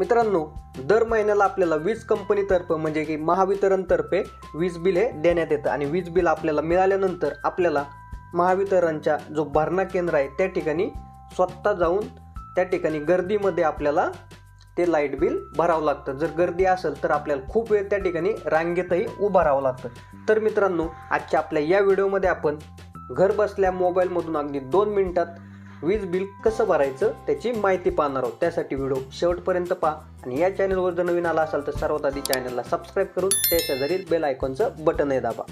मित्रांनो दर महिन्याला आपल्याला वीज कंपनीतर्फे म्हणजे की महावितरणतर्फे वीज बिल हे देण्यात येतं. आणि वीज बिल आपल्याला मिळाल्यानंतर आपल्याला महावितरणच्या जो भरणा केंद्र आहे त्या ठिकाणी स्वतः जाऊन त्या ठिकाणी गर्दीमध्ये आपल्याला ते लाइट बिल भरावं लागतं. जर गर्दी असेल तर आपल्याला खूप वेळ त्या ठिकाणी रांगेतही उभं राहावं लागतं. तर मित्रांनो आजच्या आपल्या या व्हिडिओमध्ये आपण घर बसल्या मोबाईलमधून अगदी दोन मिनटात वीज बिल कसं भरायचं त्याची माहिती पाहणार आहोत. त्यासाठी व्हिडिओ शेवटपर्यंत पहा. आणि या चॅनलवर जर नवीन आला असाल तर सर्वात आधी चॅनलला सबस्क्राईब करून त्या शेजारी बेल आयकॉनचं बटन आहे दाबा.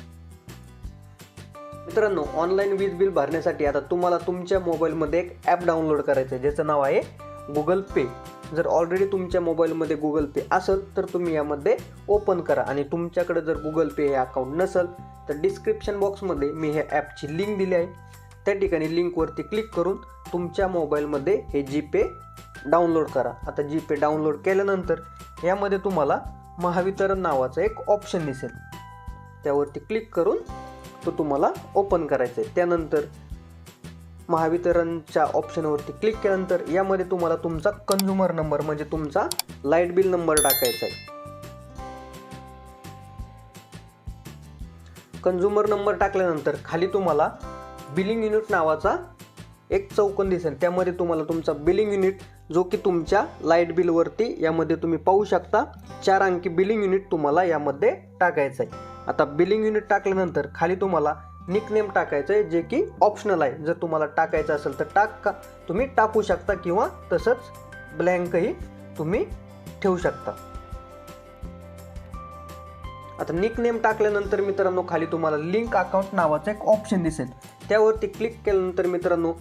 मित्रांनो ऑनलाईन वीज बिल भरण्यासाठी आता तुम्हाला तुमच्या मोबाईलमध्ये एक ॲप डाउनलोड करायचं आहे. ज्याचं नाव आहे गुगल पे जर ऑलरेडी तुमच्या मोबाईलमध्ये गुगल पे असेल तर तुम्ही यामध्ये ओपन करा. आणि तुमच्याकडे जर गुगल पे हे अकाउंट नसेल तर डिस्क्रिप्शन बॉक्समध्ये मी हे ॲपची लिंक दिली आहे. त्या ठिकाणी लिंकवरती क्लिक करून तुमच्या मोबाईलमध्ये हे जी पे डाउनलोड करा. आता जी पे डाउनलोड केल्यानंतर यामध्ये तुम्हाला महावितरण नावाचा एक ऑप्शन दिसेल. त्यावरती क्लिक करून तो तुम्हाला ओपन करायचा आहे त्यानंतर महावितरणच्या ऑप्शनवरती क्लिक केल्यानंतर यामध्ये तुम्हाला तुमचा कन्झ्युमर नंबर म्हणजे तुमचा लाइट बिल नंबर टाकायचा आहे कन्झ्युमर नंबर टाकल्यानंतर खाली तुम्हाला बिलिंग युनिट नावाचा एक चौकन दिसेल. त्यामध्ये तुम्हाला तुमचा बिलिंग युनिट जो की तुमच्या लाइट बिलवरती यामध्ये तुम्ही पाहू शकता चार अंकी बिलिंग युनिट तुम्हाला यामध्ये टाकायचं आहे. आता बिलिंग युनिट टाकल्यानंतर खाली तुम्हाला निकनेम टाकायचं आहे जे की ऑप्शनल आहे. जर तुम्हाला टाकायचं असेल तर टाका तुम्ही टाकू शकता किंवा तसंच ब्लँकही तुम्ही ठेवू शकता. आता निकनेम टाकल्यानंतर मित्रांनो खाली तुम्हाला लिंक अकाउंट नावाचं एक ऑप्शन दिसेल. त्यावरती क्लिक केल्यानंतर मित्रांनो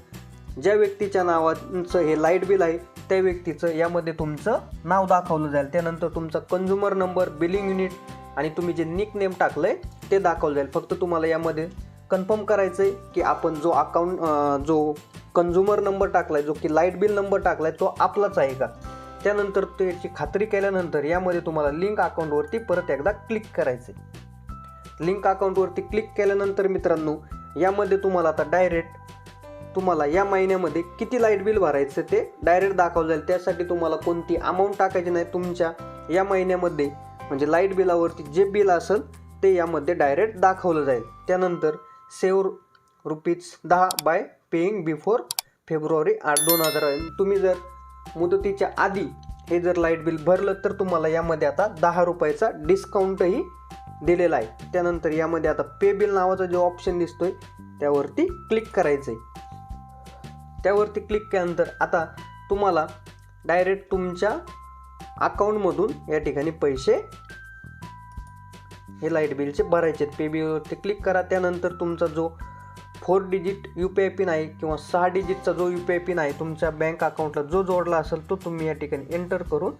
ज्या व्यक्तीच्या नावाचं हे लाइट बिल आहे त्या व्यक्तीचं यामध्ये तुमचं नाव दाखवलं जाईल. त्यानंतर तुमचा कन्झ्युमर नंबर बिलिंग युनिट आणि तुम्ही जे निक नेम टाकलं आहे ते दाखवलं जाईल. फक्त तुम्हाला यामध्ये कन्फर्म करायचं आहे की आपण जो अकाउंट जो कन्झ्युमर नंबर टाकला आहे जो की लाइट बिल नंबर टाकला आहे तो आपलाच आहे का? त्यानंतर त्याची खात्री केल्यानंतर यामध्ये तुम्हाला लिंक अकाउंटवरती परत एकदा क्लिक करायचे लिंक अकाउंटवरती क्लिक केल्यानंतर मित्रांनो यामध्ये तुम्हाला आता डायरेक्ट तुम्हाला या महिन्यामध्ये किती लाइट बिल भरायचं ते डायरेक्ट दाखवलं जाईल. त्यासाठी तुम्हाला कोणती अमाऊंट टाकायची नाही तुमच्या या महिन्यामध्ये म्हणजे लाइट बिलावरती जे बिल असेल ते यामध्ये डायरेक्ट दाखवलं जाईल. त्यानंतर सेव्ह रुपीज दहा बाय पेईंग बिफोर फेब्रुवारी आठ दोन हजार. तुम्ही जर मुदतीच्या आधी हे जर लाइट बिल भरलं तर तुम्हाला यामध्ये आता दहा रुपयाचा डिस्काउंटही दिलेला आहे. त्यानंतर यामध्ये आता पे बिल नावाचा जो ऑप्शन दिसतोय त्यावरती क्लिक करायचं आहे त्यावरती क्लिक केल्यानंतर आता तुम्हाला डायरेक्ट तुमच्या अकाउंटमधून या ठिकाणी पैसे हे लाइट बिलचे भरायचे आहेत. पे बिलवरती क्लिक करा. त्यानंतर तुमचा जो four digit U P I PIN आहे किंवा सहा डिजिटचा जो यू पी आय पिन आहे तुमच्या बँक अकाउंटला जो जोडला असेल तो तुम्ही या ठिकाणी एंटर करून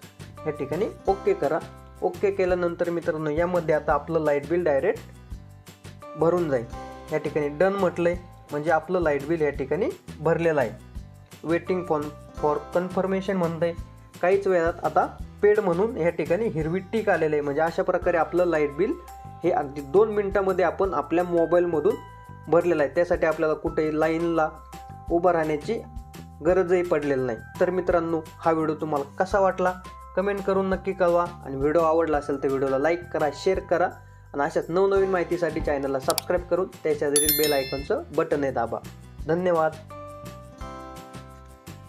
या ठिकाणी ओके करा. ओके केल्यानंतर मित्रांनो यामध्ये आता आपलं लाइट बिल डायरेक्ट भरून जाईल. या ठिकाणी डन म्हटलं आहे म्हणजे आपलं लाइट बिल या ठिकाणी भरलेलं आहे. वेटिंग फॉन फॉर कन्फर्मेशन म्हणतं आहे काहीच वेळात आता पेड म्हणून या ठिकाणी हिरवी टीक आलेलं आहे. म्हणजे अशा प्रकारे आपलं लाइट बिल हे अगदी दोन मिनटामध्ये आपण आपल्या मोबाईलमधून भरलेला आहे. त्यासाठी आपल्याला कुठेही लाईनला उभं राहण्याची गरजही पडलेली नाही. तर मित्रांनो हा व्हिडिओ तुम्हाला कसा वाटला? कमेंट करून नक्की कळवा. आणि व्हिडिओ आवडला असेल तर व्हिडिओला लाईक करा शेअर करा. आणि अशाच नवनवीन माहितीसाठी चॅनलला सबस्क्राईब करून त्याच्या बेल आयकॉनचं बटन आहे दाबा. धन्यवाद.